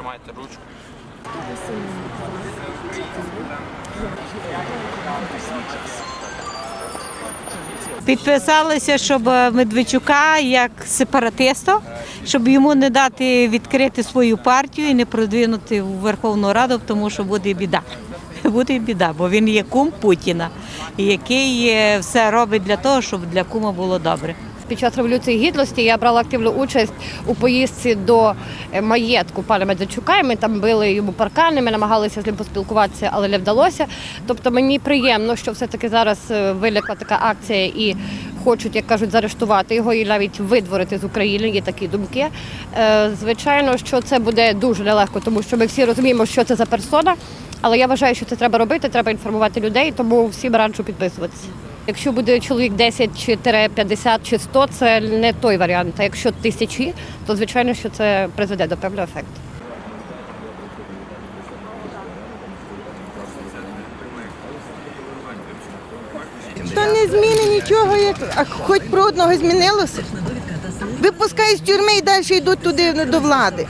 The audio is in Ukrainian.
тримайте ручку. Підписалися, щоб Медведчука як сепаратиста, щоб йому не дати відкрити свою партію і не продвинути в Верховну Раду, тому що буде біда. Буде біда, бо він є кум Путіна, який е, все робить для того, щоб для кума було добре. Під час революції гідності я брала активну участь у поїздці до е, маєтку пана Медведчука. Ми там били йому паркани, ми намагалися з ним поспілкуватися, але не вдалося. Тобто мені приємно, що все-таки зараз е, виникла така акція і хочуть, як кажуть, заарештувати його і навіть видворити з України. Є такі думки. Е, Звичайно, що це буде дуже нелегко, тому що ми всі розуміємо, що це за персона. Але я вважаю, що це треба робити, треба інформувати людей, тому всім раджу підписуватися. Якщо буде чоловік 10 чи 50 чи 100, це не той варіант. А якщо тисячі, то звичайно, що це призведе до певного ефекту. То не зміни нічого, як а хоч про одного змінилося. Випускають з тюрми і далі йдуть туди ну, до влади.